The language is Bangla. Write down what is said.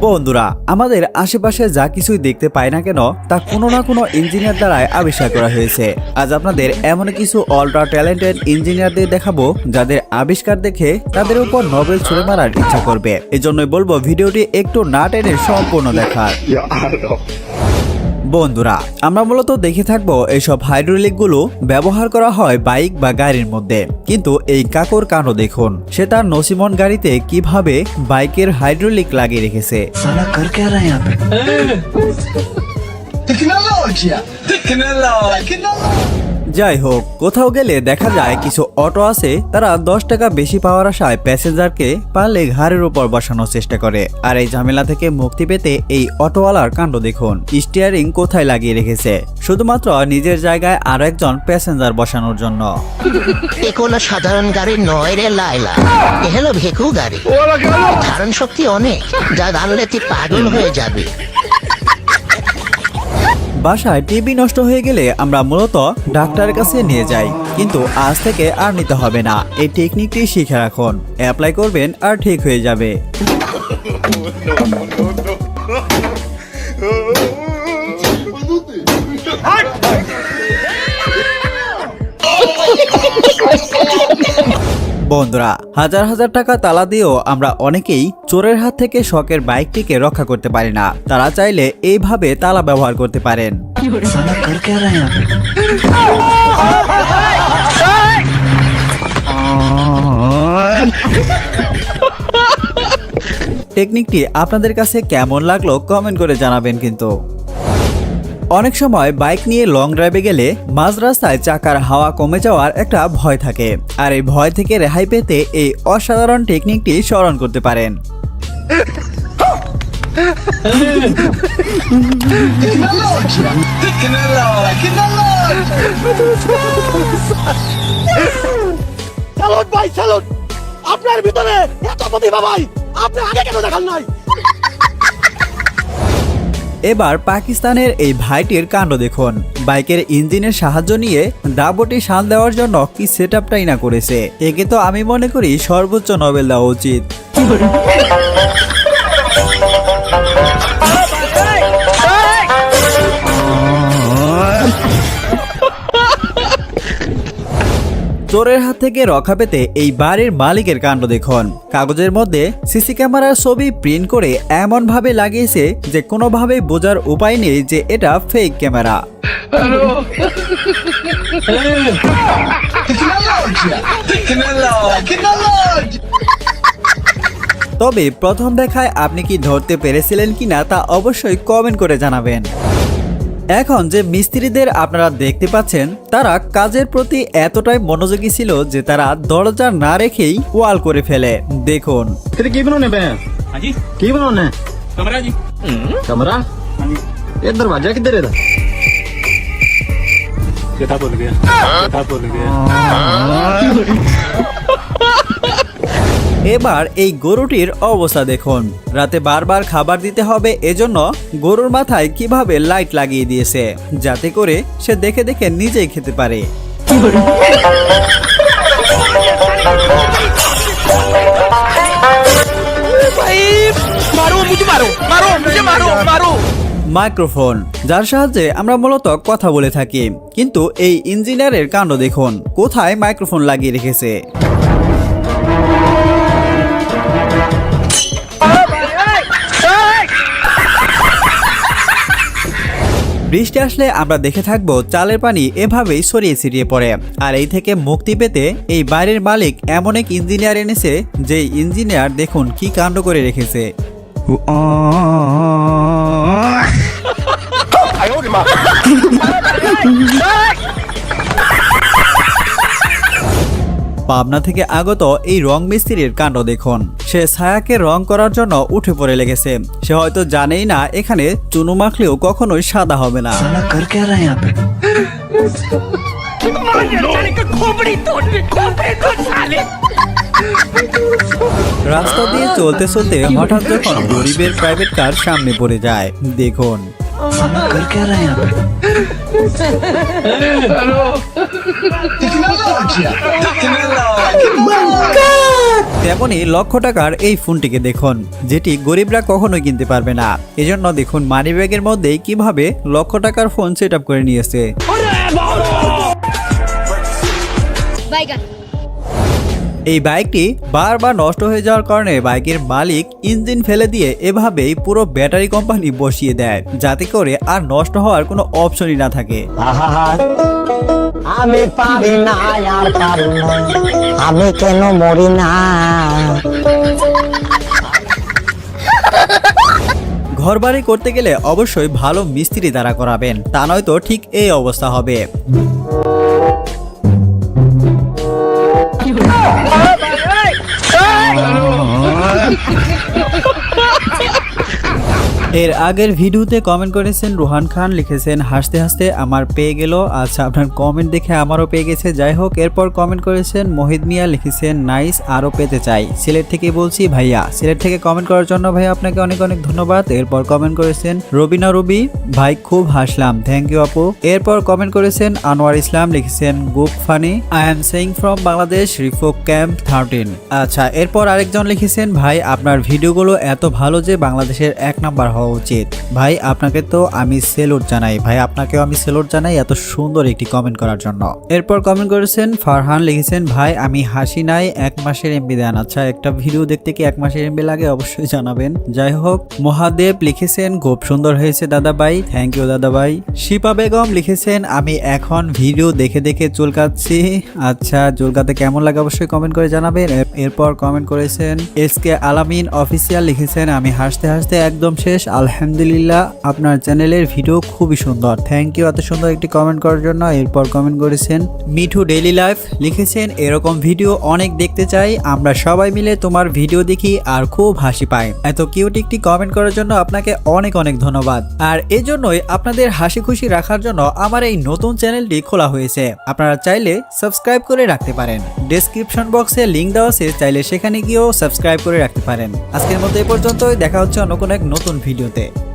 বন্ধুরা, আমাদের আশেপাশে যা কিছুই দেখতে পাই না কেন, তা কোনো না কোনো ইঞ্জিনিয়ার দ্বারাই আবিষ্কার করা হয়েছে। আজ আপনাদের এমন কিছু অলট্রা ট্যালেন্টেড ইঞ্জিনিয়ারদের দেখাবো, যাদের আবিষ্কার দেখে তাদের উপর নোবেল ছুড়ে মারার ইচ্ছা করবে। এজন্যই বলব, ভিডিওটি একটু না টেনে সম্পূর্ণ দেখার। বন্ধুরা আমরা মূলত দেখে থাকব এইসব হাইড্রোলিকগুলো ব্যবহার করা হয় বাইক বা গাড়ির মধ্যে। কিন্তু এই কাকর কানো দেখুন সে তার নসিমন গাড়িতে কীভাবে বাইকের হাইড্রোলিক লাগিয়ে রেখেছে। টেকনোলজি যাই হোক কোথাও গেলে দেখা যায় কিছু অটো আছে তারা দশ টাকা বেশি পাওয়ার আশায় প্যাসেঞ্জারকে পারলে ঘাড়ের উপর বসানোর চেষ্টা করে। আর এই ঝামেলা থেকে মুক্তি পেতে এই অটোওয়ালার কাণ্ড দেখুন। স্টিয়ারিং কোথায় লাগিয়ে রেখেছে? শুধুমাত্র নিজের জায়গায় আর একজন প্যাসেঞ্জার বসানোর জন্য। সাধারণ গাড়ি নয় রে লাইলা হেলো ভেকু গাড়ি। ধারণ শক্তি অনেক যা জানলে তুই পাগল হয়ে যাবে। বাসায় টিভি নষ্ট হয়ে গেলে আমরা মূলত ডাক্তারের কাছে নিয়ে যাই। কিন্তু আজ থেকে আর নিতে হবে না। এই টেকনিকটি শিখে রাখুন। অ্যাপ্লাই করবেন আর ঠিক হয়ে যাবে। বন্ধুরা, হাজার হাজার টাকা তালা দিয়েও আমরা অনেকেই চোরের হাত থেকে শখের বাইকটিকে রক্ষা করতে পারি না। তারা চাইলে এইভাবে তালা ব্যবহার করতে পারেন। টেকনিকটি আপনাদের কাছে কেমন লাগল কমেন্ট করে জানাবেন কিন্তু। অনেক সময় বাইক নিয়ে লং ড্রাইভে গেলে মাঝ রাস্তায় চাকার হাওয়া কমে যাওয়ার একটা ভয় থাকে। আর এই ভয় থেকে রেহাই পেতে এই অসাধারণ টেকনিকটি স্মরণ করতে পারেন। আপনার ভিতরে এত প্রতিভা ভাই, আপনি আগে কেন দেখান নাই? এবার পাকিস্তানের এই ভাইটির কাণ্ড দেখুন। বাইকের ইঞ্জিনের সাহায্য নিয়ে দাবটি শান দেওয়ার জন্য কি সেট আপটাই না করেছে। একে তো আমি মনে করি সর্বোচ্চ নবেল দেওয়া উচিত। চোরের হাত থেকে রক্ষা পেতে এই বাড়ির মালিকের কাণ্ড দেখুন কাগজের মধ্যে সিসি ক্যামেরার ছবি প্রিন্ট করে এমন ভাবে লাগিয়েছে যে কোনোভাবেই বোঝার উপায় নেই যে এটা ফেক ক্যামেরা! তবে প্রথম দেখায় আপনি কি ধরতে পেরেছিলেন কিনা তা অবশ্যই কমেন্ট করে জানাবেন এখন যে মিস্ত্রিদের আপনারা দেখতে পাচ্ছেন তারা কাজের প্রতি এতটাই মনোযোগী ছিল যে তারা দরজা না রেখেই ওয়াল করে ফেলে দেখুন तेरे की बनाने पे हैं हाँ जी की बनाने कमरा जी कमरा ये दरवाजा किधर है इधर? चौथा बोल गया चौथा बोल गया এবার এই গরুটির অবস্থা দেখুন। রাতে বারবার খাবার দিতে হবে, এজন্য গরুর মাথায় কীভাবে লাইট লাগিয়ে দিয়েছে, যাতে করে সে দেখে দেখে নিজেই খেতে পারে। মাইক্রোফোন, যার সাহায্যে আমরা মূলত কথা বলে থাকি। কিন্তু এই ইঞ্জিনিয়ারের কাণ্ড দেখুন, কোথায় মাইক্রোফোন লাগিয়ে রেখেছে? বৃষ্টি আসলে আমরা দেখে থাকব চালের পানি এভাবেই ছড়িয়ে ছিটিয়ে পড়ে। আর এই থেকে মুক্তি পেতে এই বাইরের মালিক এমন এক ইঞ্জিনিয়ার এনেছে যে ইঞ্জিনিয়ার দেখুন কি কাণ্ড করে রেখেছে। পাবনা থেকে আগত এই রং মিস্ত্রির কাণ্ড দেখুন। সে ছায়াকে রং করার জন্য উঠে পড়ে লেগেছে। সে হয়তো জানেই না এখানে চুনু মাখলেও কখনোই সাদা হবে না। রাস্তা দিয়ে চলতে চলতে হঠাৎ যখন গরিবের প্রাইভেট কার সামনে পড়ে যায় দেখুন। कर क्या रहा है यहाँ पे Tecnologia! Tecnologia! তেমনই লক্ষ টাকার এই ফোনটিকে দেখুন যেটি গরিবরা কখনোই কিনতে পারবে না এজন্য দেখুন মানি ব্যাগের মধ্যেই কিভাবে লক্ষ টাকার ফোন সেট করে নিয়েছে বাইগান এই বাইকটি বারবার নষ্ট হয়ে যাওয়ার কারণে বাইকের মালিক ইঞ্জিন ফেলে দিয়ে এভাবেই পুরো ব্যাটারি কোম্পানি বসিয়ে দেয় যাতে করে আর নষ্ট হওয়ার কোনো অপশনই না থাকে। আমি পারি না আর পারি না আমি কেন মরি না? ঘরবাড়ি করতে গেলে অবশ্যই ভালো মিস্ত্রি দ্বারা করাবেন তা নয়তো ঠিক এই অবস্থা হবে। Yeah. এর আগের ভিডিওতে কমেন্ট করেছেন রোহান খান, লিখেছেন, হাসতে হাসতে আমার পেয়ে গেল। আচ্ছা আপনার কমেন্ট দেখে আমারও পেয়ে গেছে। যাই হোক, এরপর কমেন্ট করেছেন মোহিত মিয়া, লিখেছেন, নাইস, আরও পেতে চাই। সিলেট থেকে বলছি, ভাইয়া, সিলেট থেকে কমেন্ট করার জন্য ভাইয়া আপনাকে অনেক অনেক ধন্যবাদ। এরপর কমেন্ট করেছেন রবিনা রবি, ভাই, খুব হাসলাম। থ্যাংক ইউ আপু। এরপর কমেন্ট করেছেন, আনোয়ার ইসলাম, লিখেছেন, গুপ funny. I am saying from Bangladesh রিফোক camp thirteen আচ্ছা এরপর আরেকজন লিখেছেন, ভাই, আপনার ভিডিওগুলো এত ভালো যে বাংলাদেশের এক নাম্বার হওয়া উচিত। ভাই, আপনাকে তো আমি সেলুট জানাই। ভাই, আপনাকেও আমি সেলুট জানাই এত সুন্দর একটি কমেন্ট করার জন্য। এরপর কমেন্ট করেছেন ফারহান, লিখেছেন, ভাই, আমি হাসি নাই, এক মাসের এমবি দেন। আচ্ছা একটা ভিডিও দেখতে কি এক মাসের এমবি লাগে? অবশ্যই জানাবেন। যাই হোক, মহাদেব লিখেছেন খুব সুন্দর হয়েছে দাদা ভাই। থ্যাংক ইউ দাদা ভাই। শিপা বেগম লিখেছেন, আমি এখন ভিডিও দেখে দেখে চুলকাচ্ছি আচ্ছা চুলকাতে কেমন লাগে অবশ্যই কমেন্ট করে জানাবেন। এর- এরপর কমেন্ট করেছেন, এস কে আলামিন অফিসিয়াল লিখেছেন, আমি হাসতে হাসতে একদম শেষ। আলহামদুলিল্লাহ, আপনার চ্যানেলের ভিডিও খুবই সুন্দর। থ্যাংক ইউ এত সুন্দর একটি কমেন্ট করার জন্য। এরপর কমেন্ট করেছেন, মিঠু ডেইলি লাইফ লিখেছেন, এরকম ভিডিও অনেক দেখতে চাই। আমরা সবাই মিলে তোমার ভিডিও দেখি আর খুব হাসি পাই। এত কিউট একটি কমেন্ট করার জন্য আপনাকে অনেক অনেক ধন্যবাদ। আর এজন্যই আপনাদের হাসি খুশি রাখার জন্য আমার এই নতুন চ্যানেলটি খোলা হয়েছে। আপনারা চাইলে সাবস্ক্রাইব করে রাখতে পারেন। ডেসক্রিপশন বক্সে লিংক দেওয়া আছে, চাইলে সেখানে গিয়েও সাবস্ক্রাইব করে রাখতে পারেন। আজকের মতো এ পর্যন্তই। দেখা হচ্ছে অন্য কোনো এক নতুন ভিডিওতে